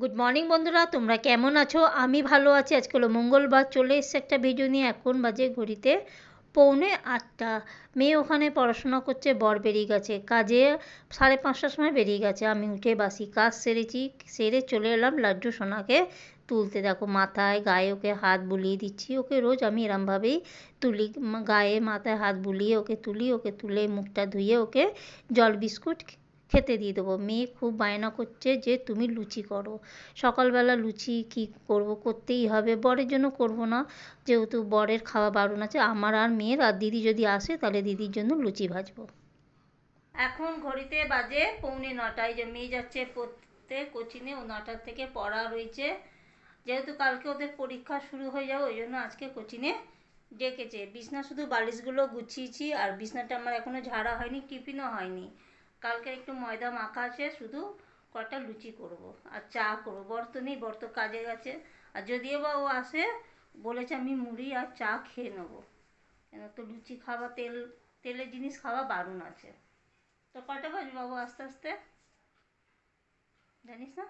Good morning বন্ধুরা। তোমরা কেমন আছো? আমি ভালো আছি। আজকে হলো মঙ্গলবার। চলে এসছে একটা ভিডিও নিয়ে। এখন বাজে ঘড়িতে পৌনে আটটা। মেয়ে ওখানে পড়াশোনা করছে, বর বেরিয়ে গেছে। কাজে সাড়ে পাঁচটার সময় বেরিয়ে গেছে। আমি উঠে বাসি কাজ সেরেছি, সেরে চলে এলাম লাড্ডু সোনাকে তুলতে। দেখো, মাথায় গায়ে ওকে হাত বুলিয়ে দিচ্ছি। ওকে রোজ আমি এরমভাবেই তুলি। গায়ে মাথায় হাত বুলিয়ে ওকে তুলি। ওকে তুলে মুখটা ধুয়ে ওকে জল বিস্কুট খেতে দিয়ে দেবো। মেয়ে খুব বায়না করছে যে, তুমি লুচি করো। সকালবেলা লুচি কি করব? করতেই হবে। বরের জন্য করব না। যেহেতু বরের খাওয়া বারণ আছে, আমার আর মেয়ের আর দিদি যদি আসে, তাহলে দিদির জন্য লুচি ভাজবো। এখন ঘড়িতে বাজে পৌনে নটায়। যে মেয়ে যাচ্ছে পড়তে কোচিনে ও নটার থেকে পড়া রয়েছে। যেহেতু কালকে ওদের পরীক্ষা শুরু হয়ে যাবে, ওই জন্য আজকে কোচিনে ডেকেছে। বিছনা শুধু বালিশগুলো গুছিয়েছি, আর বিছনাটা আমার এখনও ঝাড়া হয়নি, টিফিনও হয়নি। কালকে একটু ময়দা মাখা আছে, শুধু কটা লুচি করব আর চা করব। বর তো নেই, বর তো কাজে গেছে। আর যদিও বা ও আসে, বলেছে আমি মুড়ি আর চা খেয়ে নেব। কেন তো লুচি খাওয়া, তেল, তেলের জিনিস খাওয়া বারণ আছে। তো কটা বাজবে বাবু আস্তে আস্তে? জানিস না?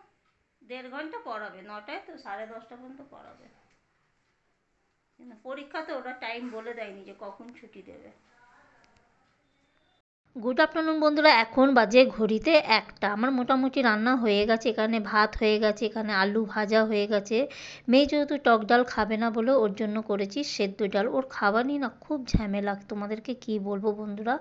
দেড় ঘণ্টা পড়াবে, নটায় তো সাড়ে দশটা পর্যন্ত পড়াবে। পরীক্ষা তো ওরা টাইম বলে দেয়নি যে কখন ছুটি দেবে। গুড আফটারনুন বন্ধুরা। এখন বাজে ঘড়িতে একটা। আমার মোটামুটি রান্না হয়ে গেছে। এখানে ভাত হয়ে গেছে, এখানে আলু ভাজা হয়ে গেছে। মেয়ে যেহেতু টক ডাল খাবে না বলে ওর জন্য করেছি সেদ্ধ ডাল। ওর খাবার নিয়ে না, খুব ঝামেলা। তোমাদেরকে কি বলব বন্ধুরা?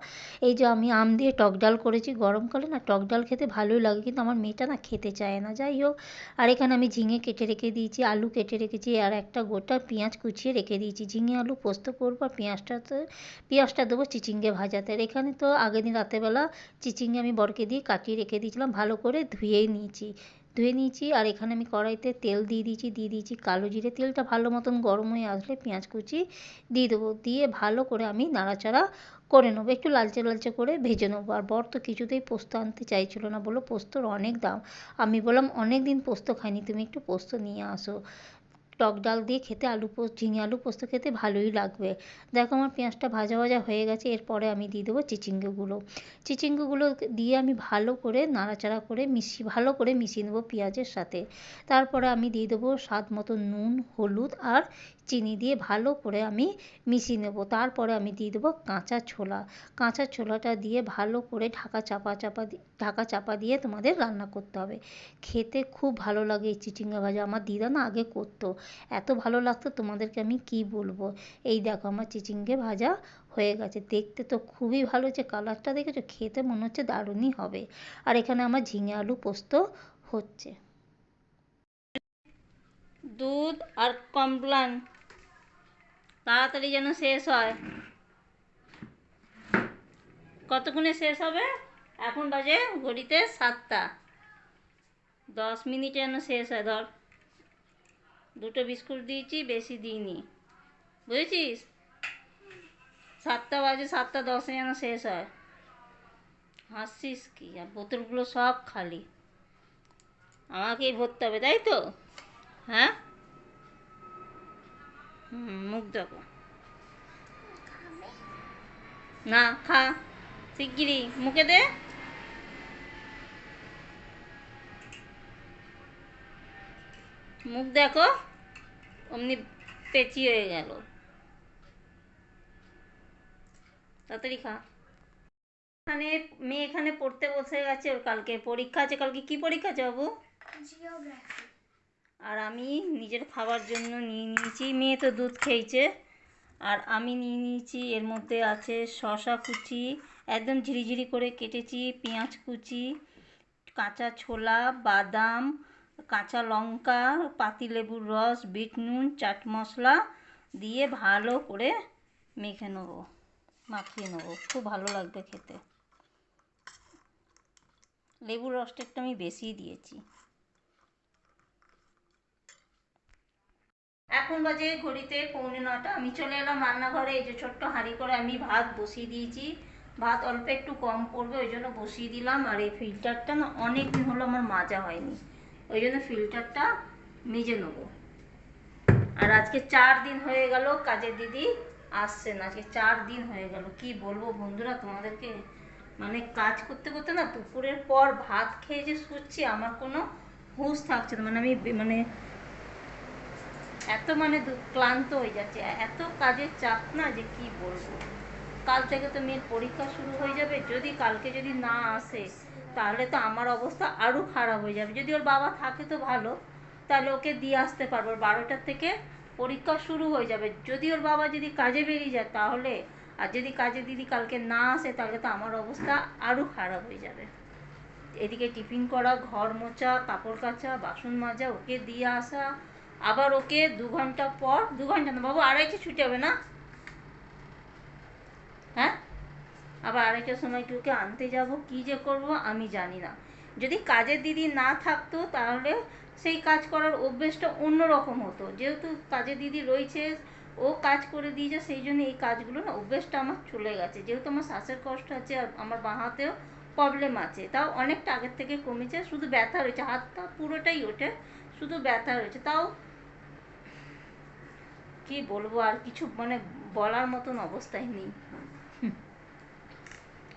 এই যে আমি আম দিয়ে টক ডাল করেছি, গরমকালে না টক ডাল খেতে ভালোই লাগে, কিন্তু আমার মেয়েটা না খেতে চায় না। যাই হোক, আর এখানে আমি ঝিঙে কেটে রেখে দিয়েছি, আলু কেটে রেখেছি, আর একটা গোটা পেঁয়াজ কুচিয়ে রেখে দিয়েছি। ঝিঙে, আলু পোস্ত করব, আর পেঁয়াজটাতে পেঁয়াজটা দেবো চিচিঙ্গে ভাজাতে। আর এখানে তো আগের দিন রাতেরবেলা চিচিঙ্গে আমি বরকে দিয়ে কাটিয়ে রেখে দিয়েছিলাম, ভালো করে ধুয়েই নিয়েছি। ধুয়ে নিয়েছি আর এখানে আমি কড়াইতে তেল দিয়ে দিয়েছি দিয়ে দিয়েছি কালো জিরে তেলটা, ভালো মতন গরম হয়ে আসলে পেঁয়াজ কুচি দিয়ে দেবো, দিয়ে ভালো করে আমি নাড়াচাড়া করে নেব, একটু লালচে লালচে করে ভেজে নেব। আর বর তো কিছুতেই পোস্ত আনতে চাইছিল না বলো পোস্তর অনেক দাম। আমি বললাম, অনেক দিন পোস্ত খাইনি, তুমি একটু পোস্ত নিয়ে আসো। টক ডাল দিয়ে খেতে আলু পোস্ত ঝিঙে আলু পোস্ত খেতে ভালোই লাগবে। দেখো আমার পেঁয়াজটা ভাজা ভাজা হয়ে গেছে, এরপরে আমি দিয়ে দেবো চিচিঙ্গেগুলো। চিচিঙ্গেগুলো দিয়ে আমি ভালো করে নাড়াচাড়া করে মিশিয়ে ভালো করে মিশিয়ে নেব পেঁয়াজের সাথে। তারপরে আমি দিয়ে দেবো স্বাদ মতো নুন, হলুদ আর চিনি দিয়ে ভালো করে আমি মিশিয়ে নেব। তারপরে আমি দিয়ে দেবো কাঁচা ছোলা। কাঁচা ছোলাটা দিয়ে ভালো করে ঢাকা চাপা চাপা ঢাকা চাপা দিয়ে তোমাদের রান্না করতে হবে। খেতে খুব ভালো লাগে এই চিচিঙ্গা ভাজা। আমার দিদা না আগে করতো। এত ভালো লাগতো তোমাদেরকে আমি কি বলব? এই দেখো আমার চিচিঙ্গে ভাজা হয়ে গেছে। দেখতে তো খুবই ভালো হচ্ছে কালারটা দেখেছ? খেতে মনে হচ্ছে দারুণই হবে। আর এখানে আমার ঝিঙে আলু পোস্ত হচ্ছে। দুধ আর কমপ্লান। তাড়াতাড়ি যেন শেষ হয়। কতক্ষণে শেষ হবে? এখন বাজে ঘড়িতে সাতটা। দশ মিনিটে যেন শেষ হয়, ধর। দুটো বিস্কুট দিয়েছি, বেশি দিইনি। বুঝেছিস? সাতটা বাজে, সাতটা দশে যেন শেষ হয়। হাসছিস কি? আর বোতলগুলো সব খালি। আমাকেই ভরতে হবে, তাই তো? হ্যাঁ? মুখ দেখো। না খা। শিগগিরি মুখে দে। মুখ দেখো। অমনি পেঁচি হয়ে গেল। তাড়াতাড়ি খা। এখানে মেয়ে এখানে পড়তে বসে গেছে ওর কালকে। পরীক্ষা আছে কালকে। কি পরীক্ষা আছে বাবু? আর আমি নিজের খাবার জন্য নিয়ে নিয়েছি। মেয়ে তো দুধ খেয়েছে। আর আমি নিয়ে নিয়েছি, এর মধ্যে আছে শশা কুচি, একদম ঝিরিঝিরি করে কেটেছি, পেঁয়াজ কুচি, কাঁচা ছোলা, বাদাম, কাঁচা লঙ্কা, পাতিলেবুর রস বিট নুন চাট মশলা দিয়ে ভালো করে মেখে নেব, মাখিয়ে নেব। খুব ভালো লাগবে খেতে। লেবুর রসটা একটু আমি বেশি দিয়েছি। এখন বাজে ঘড়িতে পৌনে নটা আমি চলে এলাম রান্নাঘরে। এই যে ছোট্ট হাঁড়ি করে আমি ভাত বসিয়ে দিয়েছি। ভাত অল্প একটু কম পড়বে ওই জন্য বসিয়ে দিলাম। আর এই ফিল্টারটা না অনেক দিন হলো আমার মাজা হয়নি। ওই জন্য ফিল্টারটা মেজে নেব। আর আজকে চার দিন হয়ে গেল, কাজের দিদি আসছে না। আজকে চার দিন হয়ে গেল। কি বলব বন্ধুরা, তোমাদেরকে মানে কাজ করতে করতে না দুপুরের পর ভাত খেয়ে যে শুচ্ছি, আমার কোনো হুঁশ থাকছে না। মানে আমি মানে এত মানে ক্লান্ত হয়ে যাচ্ছে। এত কাজের চাপ না যে কি বলব? কাল থেকে তো মেয়ের পরীক্ষা শুরু হয়ে যাবে। যদি কালকে যদি না আসে, তাহলে তো আমার অবস্থা আরও খারাপ হয়ে যাবে। যদি ওর বাবা থাকে তো ভালো। তাহলে ওকে দিয়ে আসতে পারব। বারোটার থেকে পরীক্ষা শুরু হয়ে যাবে। যদি ওর বাবা যদি কাজে বেরিয়ে যায় তাহলে, আর যদি কাজে দিদি কালকে না আসে, তাহলে তো আমার অবস্থা আরও খারাপ হয়ে যাবে। এদিকে টিফিন করা, ঘর মোছা, কাপড় কাচা, বাসন মাজা, ওকে দিয়ে আসা আবার ওকে দু ঘণ্টা পর, দু ঘণ্টা না, বাবু আড়াইটে ছুটে যাবে না? হ্যাঁ? আবার আড়াইটার সময় কি ওকে আনতে যাব? কি যে করব আমি জানি না। যদি কাজের দিদি না থাকতো তাহলে সেই কাজ করার অভ্যেসটা অন্যরকম হতো। যেহেতু কাজের দিদি রয়েছে, ও কাজ করে দিয়েছে, সেই জন্য এই কাজগুলো না, অভ্যেসটা আমার চলে গেছে। যেহেতু আমার শ্বাসের কষ্ট আছে আর আমার বাঁ হাতেও প্রবলেম আছে, তাও অনেকটা আগের থেকে কমেছে। শুধু ব্যথা রয়েছে, হাতটা পুরোটাই ওঠে, শুধু ব্যথা রয়েছে। তাও কি বলব, আর কিছু মানে বলার মতন অবস্থায় নেই।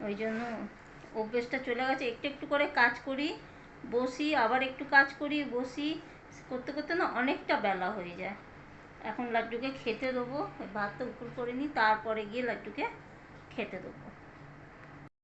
ওই জন্য অভ্যেসটা চলে গেছে। একটু একটু করে কাজ করি, বসি, আবার একটু কাজ করি, বসি, করতে করতে না অনেকটা বেলা হয়ে যায়। এখন লাড্ডুকে খেতে দেবো ভাত ভাতটা উপর করে নিই, তারপরে গিয়ে লাড্ডুকে খেতে দেবো।